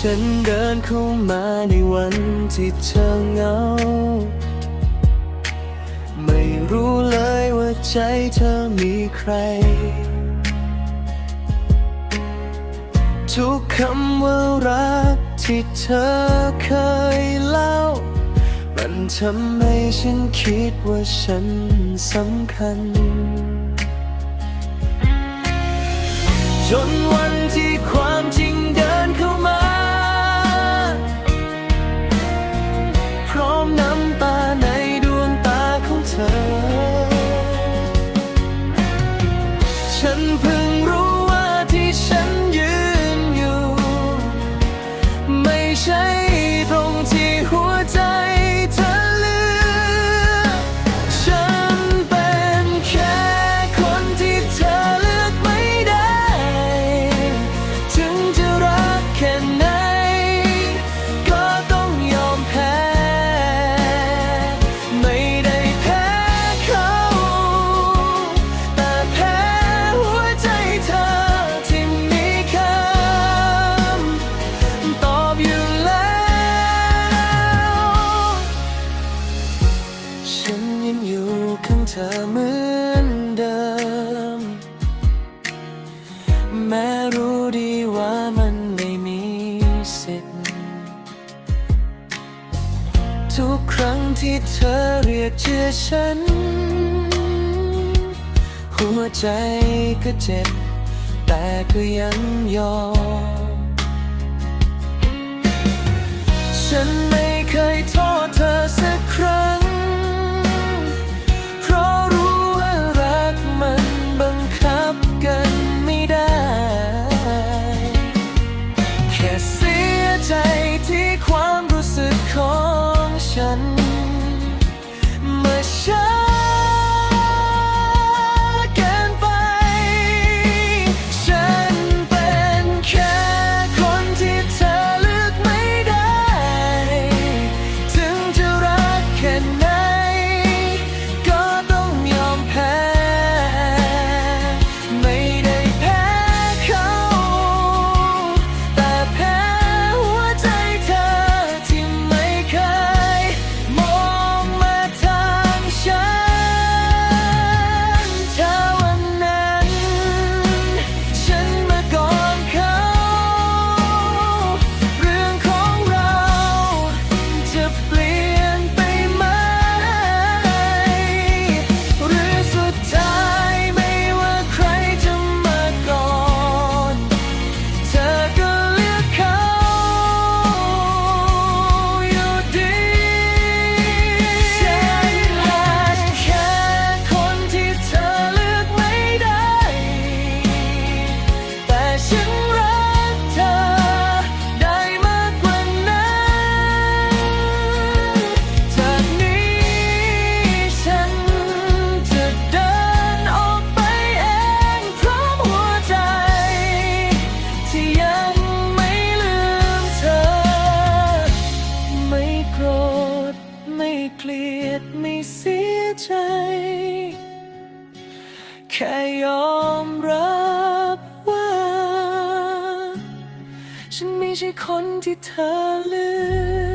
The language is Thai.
ฉันเดินเข้ามาในวันที่เธอเหงา ไม่รู้เลยว่าใจเธอมีใคร ทุกคำว่ารักที่เธอเคยเล่า มันทำให้ฉันคิดว่าฉันสำคัญ จนวันที่ความจริง 谁 แม้รู้ดีว่ามันไม่มีสิทธิ์ ทุกครั้งที่เธอเรียกชื่อฉัน หัวใจก็เจ็บ แต่ก็ยังยอมฉันไม่ ใจ แค่ยอมรับว่า ฉันไม่ใช่คนที่เธอเลือก